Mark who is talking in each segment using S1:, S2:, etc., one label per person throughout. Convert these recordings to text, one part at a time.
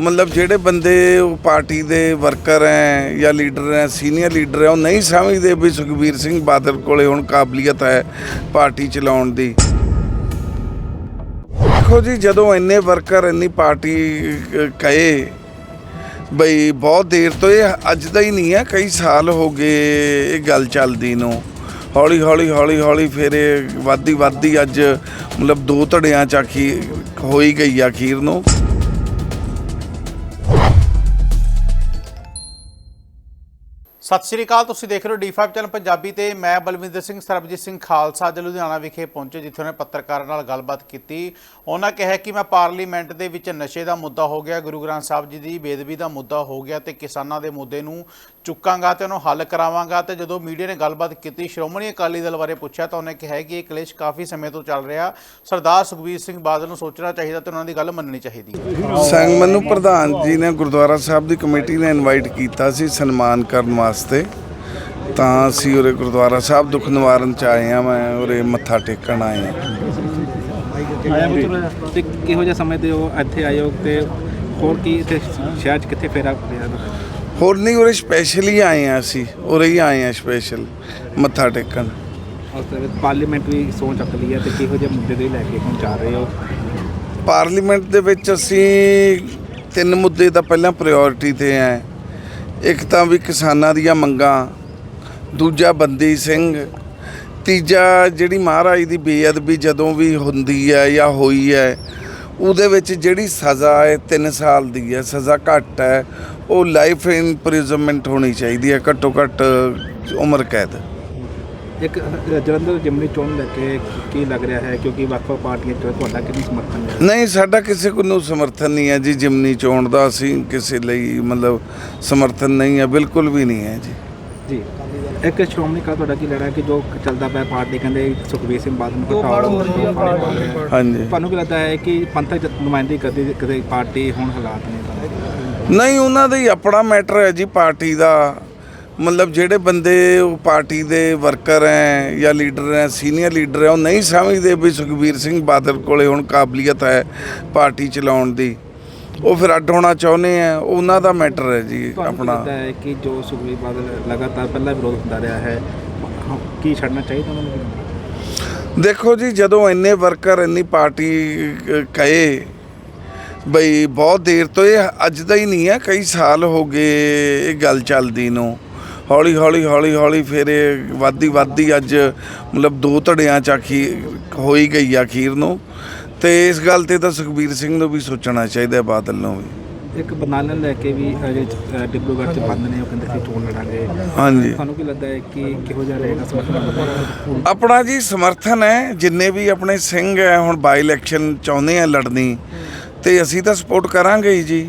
S1: ਮਤਲਬ ਜਿਹੜੇ ਬੰਦੇ ਉਹ ਪਾਰਟੀ ਦੇ ਵਰਕਰ ਹੈ ਜਾਂ ਲੀਡਰ ਹੈ ਸੀਨੀਅਰ ਲੀਡਰ ਹੈ ਉਹ ਨਹੀਂ ਸਮਝਦੇ ਵੀ ਸੁਖਬੀਰ ਸਿੰਘ ਬਾਦਲ ਕੋਲੇ ਹੁਣ ਕਾਬਲੀਅਤ ਹੈ ਪਾਰਟੀ ਚਲਾਉਣ ਦੀ। ਦੇਖੋ ਜੀ, ਜਦੋਂ ਇੰਨੇ ਵਰਕਰ, ਇੰਨੀ ਪਾਰਟੀ ਕਹੇ, ਬਈ ਬਹੁਤ ਦੇਰ ਤੋਂ ਇਹ ਅੱਜ ਦਾ ਹੀ ਨਹੀਂ ਹੈ, ਕਈ ਸਾਲ ਹੋ ਗਏ ਇਹ ਗੱਲ ਚੱਲਦੀ ਨੂੰ। ਹੌਲੀ ਹੌਲੀ ਹੌਲੀ ਹੌਲੀ ਫਿਰ ਇਹ ਵੱਧਦੀ ਵੱਧਦੀ ਅੱਜ ਮਤਲਬ ਦੋ ਧੜਿਆਂ ਚ ਆਖੀ, ਹੋਈ ਗਈ ਆਖੀਰ ਨੂੰ।
S2: ਸਤਿ ਸ਼੍ਰੀ ਅਕਾਲ, ਤੁਸੀਂ ਦੇਖ ਰਹੇ ਹੋ ਡੀ5 ਚੈਨਲ ਪੰਜਾਬੀ ਤੇ ਮੈਂ ਬਲਵਿੰਦਰ ਸਿੰਘ ਸਰਬਜੀਤ ਸਿੰਘ ਖਾਲਸਾ ਅੱਜ ਲੁਧਿਆਣਾ ਵਿਖੇ ਪਹੁੰਚੇ, ਜਿੱਥੇ ਉਹਨੇ ਪੱਤਰਕਾਰਾਂ ਨਾਲ ਗੱਲਬਾਤ ਕੀਤੀ। ਉਹਨਾਂ ਕਿਹਾ ਕਿ ਮੈਂ ਪਾਰਲੀਮੈਂਟ ਦੇ ਵਿੱਚ ਨਸ਼ੇ ਦਾ ਮੁੱਦਾ ਹੋ ਗਿਆ, ਗੁਰੂ ਗ੍ਰੰਥ ਸਾਹਿਬ ਜੀ ਦੀ ਬੇਦਬੀ ਦਾ ਮੁੱਦਾ ਹੋ ਗਿਆ ਤੇ ਕਿਸਾਨਾਂ ਦੇ ਮੁੱਦੇ ਨੂੰ ਚੁੱਕਾਂਗਾ ਤੇ ਉਹਨੂੰ ਹੱਲ ਕਰਾਵਾਂਗਾ। ਤੇ ਜਦੋਂ ਮੀਡੀਆ ਨੇ ਗੱਲਬਾਤ ਕੀਤੀ, ਸ਼੍ਰੋਮਣੀ ਅਕਾਲੀ ਦਲ ਬਾਰੇ ਪੁੱਛਿਆ ਤਾਂ ਉਹਨੇ ਕਿਹਾ ਕਿ ਇਹ ਕਲੇਸ਼ ਕਾਫੀ ਸਮੇਂ ਤੋਂ ਚੱਲ ਰਿਹਾ। ਸਰਦਾਰ ਸੁਖਬੀਰ ਸਿੰਘ ਬਾਦਲ ਨੂੰ ਸੋਚਣਾ ਚਾਹੀਦਾ ਤੇ ਉਹਨਾਂ ਦੀ ਗੱਲ ਮੰਨਣੀ ਚਾਹੀਦੀ ਹੈ।
S1: ਸੰਗ ਮੈਨੂੰ ਪ੍ਰਧਾਨ ਜੀ ਨੇ ਗੁਰਦੁਆਰਾ ਸਾਹਿਬ ਦੀ ਕਮੇਟੀ ਨੇ ਇਨਵਾਈਟ ਕੀਤਾ ਸੀ ਸਨਮਾਨ ਕਰਨ ਵਾਸਤੇ। ਤਾਂ ਅਸੀਂ ਉਰੇ ਗੁਰਦੁਆਰਾ ਸਾਹਿਬ ਦੁੱਖ ਨਿਵਾਰਨ ਚ ਆਏ ਆ ਮੈਂ ਉਰੇ ਮੱਥਾ ਟੇਕਣ ਆਏ ਆ
S3: ਆਇਆ ਪੁੱਤਰ ਤੇ ਕਿਹੋ ਜਿਹਾ ਸਮਝਦੇ ਹੋ ਇੱਥੇ ਆਏ ਹੋ ਤੇ ਹੋਰ ਕੀ ਇੱਥੇ ਸ਼ਹਿਰ 'ਚ ਕਿੱਥੇ ਫੇਰਾ ਪਿਆ? ਤੁਹਾਡਾ?
S1: ਹੋਰ ਨਹੀਂ ਉਰੇ ਸਪੈਸ਼ਲੀ ਆਏ ਆ ਅਸੀਂ। ਉਰੇ ਹੀ ਆਏ ਆ ਸਪੈਸ਼ਲ ਮੱਥਾ ਟੇਕਣ।
S3: ਉਸ ਦੇ ਪਾਰਲੀਮੈਂਟ ਵੀ ਸੋਚ ਚੱਕ ਲਈ ਹੈ ਤੇ ਕਿਹੋ ਜਿਹੇ ਮੁੱਦੇ ਦੇ ਲੈ ਕੇ ਹੁਣ ਜਾ ਰਹੇ ਹੋ?
S1: ਪਾਰਲੀਮੈਂਟ ਦੇ ਵਿੱਚ ਅਸੀਂ ਤਿੰਨ ਮੁੱਦੇ ਤਾਂ ਪਹਿਲਾਂ ਪ੍ਰਾਇੋਰਟੀ ਤੇ ਆ ਇੱਕ ਤਾਂ ਵੀ ਕਿਸਾਨਾਂ ਦੀਆਂ ਮੰਗਾਂ, ਦੂਜਾ ਬੰਦੀ ਸਿੰਘ, ਤੀਜਾ ਜਿਹੜੀ ਮਹਾਰਾਜ ਦੀ ਬੇਅਦਬੀ ਜਦੋਂ ਵੀ ਹੁੰਦੀ ਹੈ ਜਾਂ ਹੋਈ ਹੈ, ਉਹਦੇ ਵਿੱਚ ਜਿਹੜੀ ਸਜ਼ਾ ਹੈ 3 ਸਾਲ ਦੀ ਹੈ, ਸਜ਼ਾ ਘੱਟ ਹੈ, ਉਹ ਲਾਈਫ ਇੰਪ੍ਰਿਜ਼ਨਮੈਂਟ ਹੋਣੀ ਚਾਹੀਦੀ ਹੈ, ਘੱਟੋ ਘੱਟ ਉਮਰ ਕੈਦ।
S3: ਇੱਕ ਜਲੰਧਰ ਜਿਮਨੀ ਚੋਣ ਲੈ ਕੇ ਕੀ ਲੱਗ ਰਿਹਾ ਹੈ? ਕਿਉਂਕਿ ਵੱਖ-ਵੱਖ ਪਾਰਟੀਆਂ ਤੁਹਾਡਾ ਕਿੰਨੀ ਸਮਰਥਨ ਹੈ?
S1: ਨਹੀਂ ਸਾਡਾ ਕਿਸੇ ਕੋਲ ਨੂੰ ਸਮਰਥਨ ਨਹੀਂ ਹੈ ਜੀ ਜਿਮਨੀ ਚੋਣ ਦਾ। ਅਸੀਂ ਕਿਸੇ ਲਈ ਮਤਲਬ ਸਮਰਥਨ ਨਹੀਂ ਹੈ ਬਿਲਕੁਲ ਵੀ ਨਹੀਂ ਹੈ ਜੀ।
S3: ਜੀ। ਇੱਕ ਸ਼੍ਰੋਮਣੀ ਕਾ ਤੁਹਾਡਾ ਕੀ ਹੈ ਕਿ ਜੋ ਚੱਲਦਾ ਪਿਆ ਪਾਰਟੀ ਕਹਿੰਦੇ ਸੁਖਬੀਰ ਸਿੰਘ ਬਾਦਲ ਨੂੰ ਹਟਾਓ।
S1: ਹਾਂਜੀ।
S3: ਤੁਹਾਨੂੰ ਕੀ ਲੱਗਦਾ ਹੈ ਕਿ ਪੰਥਕ ਨੁਮਾਇੰਦਗੀ ਕਰਦੀ ਕਦੇ ਪਾਰਟੀ ਹੁਣ ਹਾਲਾਤ ਨੇ?
S1: ਨਹੀਂ ਉਹਨਾਂ ਦਾ ਹੀ ਆਪਣਾ ਮੈਟਰ ਹੈ ਜੀ ਪਾਰਟੀ ਦਾ। ਮਤਲਬ ਜਿਹੜੇ ਬੰਦੇ ਉਹ ਪਾਰਟੀ ਦੇ ਵਰਕਰ ਹੈ ਜਾਂ ਲੀਡਰ ਹੈ ਸੀਨੀਅਰ ਲੀਡਰ ਹੈ ਉਹ ਨਹੀਂ ਸਮਝਦੇ ਵੀ ਸੁਖਬੀਰ ਸਿੰਘ ਬਾਦਲ ਕੋਲੇ ਹੁਣ ਕਾਬਲੀਅਤ ਹੈ ਪਾਰਟੀ ਚਲਾਉਣ ਦੀ। ਉਹ ਫਿਰ ਅੱਡ ਹੋਣਾ ਚਾਹੁੰਦੇ ਆ ਉਹਨਾਂ ਦਾ ਮੈਟਰ ਹੈ ਜੀ ਆਪਣਾ।
S3: ਲੱਗਦਾ ਹੈ ਕਿ ਜੋ ਸੁਖਬੀਰ ਬਾਦਲ ਲਗਾਤਾਰ ਪਹਿਲਾਂ ਵਿਰੋਧ ਹੁੰਦਾ ਰਿਹਾ ਹੈ ਕੀ ਛੱਡਣਾ ਚਾਹੀਦਾ ਉਹਨਾਂ ਨੂੰ?
S1: ਦੇਖੋ ਜੀ ਜਦੋਂ ਇੰਨੇ ਵਰਕਰ ਇੰਨੀ ਪਾਰਟੀ ਕਹੇ ਬਈ ਬਹੁਤ ਦੇਰ ਤੋਂ ਇਹ ਅੱਜ ਦਾ ਹੀ ਨਹੀਂ ਹੈ ਕਈ ਸਾਲ ਹੋ ਗਏ ਇਹ ਗੱਲ ਚੱਲਦੀ ਨੂੰ। ਹੌਲੀ ਹੌਲੀ ਹੌਲੀ ਹੌਲੀ ਫਿਰ ਇਹ ਵੱਧਦੀ ਵੱਧਦੀ ਅੱਜ ਮਤਲਬ ਦੋ ਧੜਿਆਂ ਚ ਆਖੀ ਹੋਈ ਗਈ ਆ ਅਖੀਰ ਨੂੰ। ਤੇ ਇਸ ਗੱਲ ਤੇ ਤਾਂ ਸੁਖਬੀਰ ਸਿੰਘ ਨੂੰ ਵੀ ਸੋਚਣਾ ਚਾਹੀਦਾ ਹੈ ਬਾਦਲ ਨੂੰ ਵੀ।
S3: ਇੱਕ ਬਨਾਨਾ ਲੈ ਕੇ ਵੀ ਅਜੇ ਅ, ਡਿਬਰੂਗੜ੍ਹ ਚ ਬੰਦ ਨੇ ਉਹ ਕਹਿੰਦੇ ਸੀ ਚੋਣ ਲੜਾਂਗੇ।
S1: ਹਾਂਜੀ।
S3: ਤੁਹਾਨੂੰ ਕੀ ਲੱਗਦਾ ਹੈ ਕਿ ਕਿਹੋ ਜਿਹਾ ਰਹੇਗਾ ਸਮਰਥਨ?
S1: ਆਪਣਾ ਜੀ ਸਮਰਥਨ ਹੈ ਜਿੰਨੇ ਵੀ ਆਪਣੇ ਸਿੰਘ ਹੈ ਹੁਣ ਬਾਈ ਇਲੈਕਸ਼ਨ ਚਾਹੁੰਦੇ ਆ ਲੜਨੀ ਤੇ ਅਸੀਂ ਤਾਂ ਸਪੋਰਟ ਕਰਾਂਗੇ ਜੀ।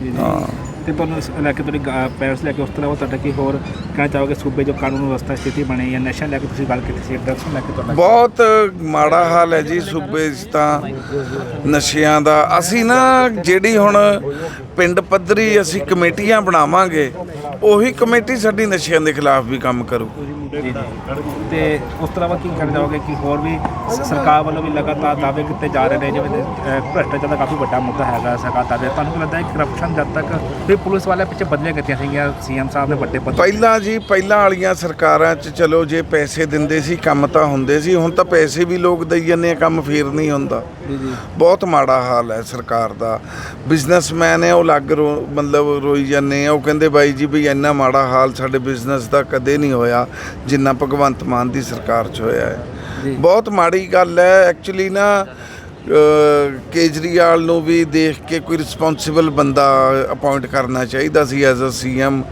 S3: ਜੀ, ਜੀ। ਤੇ ਤੁਹਾਨੂੰ ਇਸ ਲੈ ਕੇ ਤੁਹਾਡੀ ਪੈਰਸ ਲੈ ਕੇ ਉਸ ਤੋਂ ਇਲਾਵਾ ਤੁਹਾਡਾ ਕੀ ਹੋਰ ਕਹਿਣਾ ਚਾਹੋਗੇ? ਸੂਬੇ ਜੋ ਕਾਨੂੰਨ ਵਿਵਸਥਾ ਸਥਿਤੀ ਬਣੀ ਹੈ ਨਸ਼ਾ ਲੈ ਕੇ ਤੁਸੀਂ ਗੱਲ ਕੀਤੀ ਸੀ ਡਰੱਗਸ ਲੈ ਕੇ ਤੁਹਾਡਾ
S1: ਬਹੁਤ ਮਾੜਾ ਹਾਲ ਹੈ ਜੀ ਸੂਬੇ 'ਚ ਤਾਂ ਨਸ਼ਿਆਂ ਦਾ। ਅਸੀਂ ਨਾ ਜਿਹੜੀ ਹੁਣ ਪਿੰਡ ਪੱਧਰੀ ਅਸੀਂ ਕਮੇਟੀਆਂ ਬਣਾਵਾਂਗੇ ਉਹੀ ਕਮੇਟੀ ਸਾਡੀ ਨਸ਼ਿਆਂ ਦੇ ਖਿਲਾਫ ਵੀ ਕੰਮ ਕਰੂ।
S3: ਤੇ ਉਸ ਤੋਂ ਇਲਾਵਾ ਕੀ ਕਹਿਣਾ ਚਾਹੋਗੇ ਕਿ ਹੋਰ ਵੀ ਸ- ਸਰਕਾਰ ਵੱਲੋਂ ਵੀ ਲਗਾਤਾਰ ਦਾਅਵੇ ਕੀਤੇ ਜਾ ਰਹੇ ਨੇ ਜਿਵੇਂ ਅਹ, ਭ੍ਰਿਸ਼ਟਾਚਾਰ ਦਾ ਕਾਫੀ ਵੱਡਾ ਮੁੱਦਾ ਹੈਗਾ ਸਰਕਾਰ ਦਾਅਵੇ ਤੁਹਾਨੂੰ ਕੀ ਲੱਗਦਾ ਹੈ ਕਰਪਸ਼ਨ ਜਦ ਤੱਕ ਵੀ ਪੁਲਿਸ ਵਾਲੇ ਪਿੱਛੇ ਬਦਲੀਆਂ ਕੀਤੀਆਂ ਸੀਗੀਆਂ ਸੀਐਮ ਸਾਹਿਬ ਨੇ ਵੱਡੇ ਪਦ
S1: ਪਹਿਲਾਂ ਜੀ ਪਹਿਲਾਂ ਵਾਲੀਆਂ ਸਰਕਾਰਾਂ 'ਚ ਚਲੋ ਜੇ ਪੈਸੇ ਦਿੰਦੇ ਸੀ ਕੰਮ ਤਾਂ ਹੁੰਦੇ ਸੀ ਹੁਣ ਤਾਂ ਪੈਸੇ ਵੀ ਲੋਕ ਦਈ ਜਾਂਦੇ ਆ ਕੰਮ ਫੇਰ ਨਹੀਂ ਹੁੰਦਾ।
S3: ਜੀ ਜੀ।
S1: ਬਹੁਤ ਮਾੜਾ ਹਾਲ ਹੈ ਸਰਕਾਰ ਦਾ। ਬਿਜ਼ਨਸਮੈਨ ਹੈ ਉਹ ਲੱਗ ਰੋ ਮਤਲਬ ਰੋਈ ਜਾਂਦੇ ਆ ਉਹ ਕਹਿੰਦੇ ਬਾਈ ਜੀ ਵੀ ਇੰਨਾ ਮਾੜਾ ਹਾਲ ਸਾਡੇ ਬਿਜ਼ਨਸ ਦਾ ਕਦੇ ਨਹੀਂ ਹੋਇਆ ਜਿੰਨਾ ਭਗਵੰਤ ਮਾਨ ਦੀ ਸਰਕਾਰ 'ਚ ਹੋਇਆ ਹੈ। ਬਹੁਤ ਮਾੜੀ ਗੱਲ ਹੈ। ਐਕਚੁਅਲੀ ਨਾ ਕੇਜਰੀਵਾਲ ਨੂੰ ਵੀ ਦੇਖ ਕੇ ਕੋਈ ਰਿਸਪੌਂਸਿਬਲ ਬੰਦਾ ਅਪਾਇੰਟ ਕਰਨਾ ਚਾਹੀਦਾ ਸੀ ਐਜ਼ ਅ ਸੀਐਮ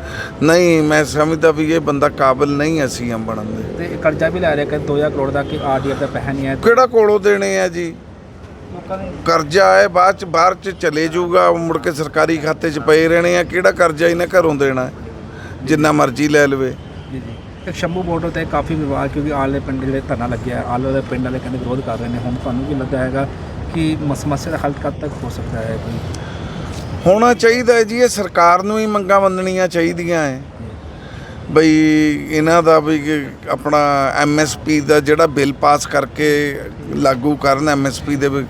S1: ਨਹੀਂ ਮੈਂ ਸਮਝਦਾ ਵੀ ਇਹ ਬੰਦਾ ਕਾਬਿਲ ਨਹੀਂ ਹੈ ਸੀਐਮ ਬਣਨ ਦੇ।
S3: ਤੇ ਕਰਜ਼ਾ ਵੀ ਲੈ ਰਿਹਾ ਕਿ 2000 ਕਰੋੜ ਦਾ ਕਿ ਆਰਡੀਐਫ ਦਾ ਪੈਸਾ ਨਹੀਂ ਹੈ
S1: ਕਿਹੜਾ ਕੋਲੋਂ ਦੇਣੇ ਆ ਜੀ? ਕਰਜ਼ਾ ਹੈ ਬਾਅਦ ਚ ਬਾਹਰ ਚ ਚਲੇ ਜਾਊਗਾ ਮੁੜ ਕੇ ਸਰਕਾਰੀ ਖਾਤੇ ਚ ਪਏ ਰਹਿਣੇ ਆ। ਕਿਹੜਾ ਕਰਜ਼ਾ ਇਹਨੇ ਘਰੋਂ ਦੇਣਾ? ਹੈ? ਜਿੰਨਾ ਮਰਜ਼ੀ ਲੈ ਲਵੇ।
S3: ਜੀ ਜੀ। ਇੱਕ ਸ਼ੰਭੂ ਬਾਰਡਰ ਤੇ ਕਾਫੀ ਵਿਵਾਦ ਕਿਉਂਕਿ ਆਲੇ ਪਿੰਡ ਜਿਹੜੇ ਧਰਨਾ ਲੱਗਿਆ ਆਲੇ ਦੇ ਪਿੰਡ ਵਾਲੇ ਕਹਿੰਦੇ ਵਿਰੋਧ ਕਰ ਰਹੇ ਨੇ। ਹੁਣ ਤੁਹਾਨੂੰ ਕੀ ਲੱਗਦਾ ਹੈਗਾ ਕਿ ਸਮੱਸਿਆ ਦਾ ਹੱਲ ਕਦ ਤੱਕ ਹੋ ਸਕਦਾ ਹੈ ਕੋਈ?
S1: ਹੋਣਾ ਚਾਹੀਦਾ ਹੈ ਜੀ ਇਹ ਸਰਕਾਰ ਨੂੰ ਹੀ ਮੰਗਾਂ ਮੰਨਣੀਆਂ ਚਾਹੀਦੀਆਂ ਹੈ। ਬਈ ਇਹਨਾਂ ਦਾ ਵੀ ਆਪਣਾ ਐਮਐਸਪੀ ਦਾ ਜਿਹੜਾ ਬਿੱਲ ਪਾਸ ਕਰਕੇ ਲਾਗੂ ਕਰਨ ਐਮਐਸਪੀ ਦੇ ਵੀ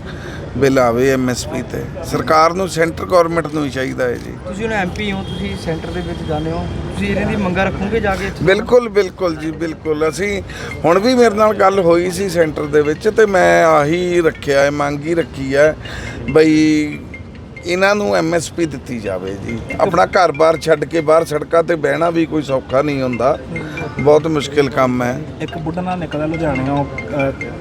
S1: ਬਿੱਲ ਆਵੇ ਐਮਐਸਪੀ ਤੇ। ਸਰਕਾਰ ਨੂੰ ਸੈਂਟਰ ਗਵਰਨਮੈਂਟ ਨੂੰ ਹੀ ਚਾਹੀਦਾ ਹੈ ਜੀ।
S4: ਤੁਸੀਂ ਹੁਣ ਐਮਪੀ ਹੋ ਤੁਸੀਂ ਸੈਂਟਰ ਦੇ ਵਿੱਚ ਜਾਂਦੇ ਹੋ। ਤੁਸੀਂ ਇਹਨਾਂ ਦੀ ਮੰਗਾਂ ਰੱਖੋਗੇ ਜਾ ਕੇ?
S1: ਬਿਲਕੁਲ ਬਿਲਕੁਲ ਜੀ ਬਿਲਕੁਲ। ਅਸੀਂ ਹੁਣ ਵੀ ਮੇਰੇ ਨਾਲ ਗੱਲ ਹੋਈ ਸੀ ਸੈਂਟਰ ਦੇ ਵਿੱਚ ਤੇ ਮੈਂ ਆਹੀ ਰੱਖਿਆ ਹੈ ਮੰਗ ਹੀ ਰੱਖੀ ਹੈ ਬਈ ਇਹਨਾਂ ਨੂੰ ਐਮਐਸਪੀ ਦਿੱਤੀ ਜਾਵੇ ਜੀ। ਆਪਣਾ ਘਰ-ਬਾਰ ਛੱਡ ਕੇ ਬਾਹਰ ਸੜਕਾਂ ਤੇ ਬਹਿਣਾ ਵੀ ਕੋਈ ਸੌਖਾ ਨਹੀਂ ਹੁੰਦਾ। ਬਹੁਤ ਮੁਸ਼ਕਿਲ ਕੰਮ ਹੈ।
S3: ਇੱਕ ਬੁੱਢਾ ਨਾਲ ਨਿਕਲਦਾ ਲੁਧਿਆਣਿਓਂ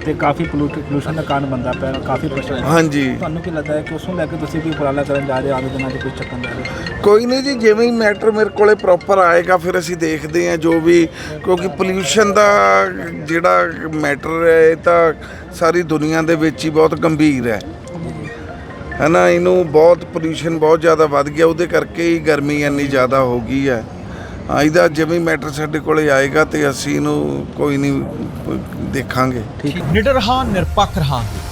S3: ਤੇ ਕਾਫੀ ਪੋਲੂਸ਼ਨ ਦਾ ਕਾਰਨ ਬੰਦਾ ਪਿਆ ਕਾਫੀ ਪ੍ਰਸ਼ਨ
S1: ਹਾਂਜੀ।
S3: ਤੁਹਾਨੂੰ ਕੀ ਲੱਗਦਾ ਹੈ ਕਿ ਉਸ ਨੂੰ ਲੈ ਕੇ ਤੁਸੀਂ ਵੀ ਉਪਰਾਲਾ ਕਰਨ ਜਾ ਰਹੇ ਹੋ ਆਗੇ ਦਿਨਾਂ 'ਚ ਕੋਈ ਚੱਕਣ ਜਾ ਰਹੇ ਹੋ
S1: ਕੋਈ ਨਹੀਂ ਜੀ ਜਿਵੇਂ ਹੀ ਮੈਟਰ ਮੇਰੇ ਕੋਲੇ ਪ੍ਰੋਪਰ ਆਏਗਾ ਫਿਰ ਅਸੀਂ ਦੇਖਦੇ ਹਾਂ ਜੋ ਵੀ ਕਿਉਂਕਿ ਪੋਲਿਊਸ਼ਨ ਦਾ ਜਿਹੜਾ ਮੈਟਰ ਹੈ ਇਹ ਤਾਂ ਸਾਰੀ ਦੁਨੀਆ ਦੇ ਵਿੱਚ ਹੀ ਬਹੁਤ ਗੰਭੀਰ ਹੈ। ਹੈ ਨਾ ਇਹਨੂੰ ਬਹੁਤ ਪੋਲਿਊਸ਼ਨ ਬਹੁਤ ਜ਼ਿਆਦਾ ਵੱਧ ਗਿਆ, ਉਹਦੇ ਕਰਕੇ ਹੀ ਗਰਮੀ ਇੰਨੀ ਜ਼ਿਆਦਾ ਹੋ ਗਈ ਹੈ। ਇਹਦਾ ਜਿਵੇਂ ਮੈਟਰ ਸਾਡੇ ਕੋਲੇ ਆਏਗਾ ਤੇ ਅਸੀਂ ਇਹਨੂੰ ਕੋਈ ਨਹੀਂ ਦੇਖਾਂਗੇ। ਠੀਕ।
S5: ਨਿਡਰ ਹਾਂ, ਨਿਰਪੱਖ ਰਹਾਂਗੇ।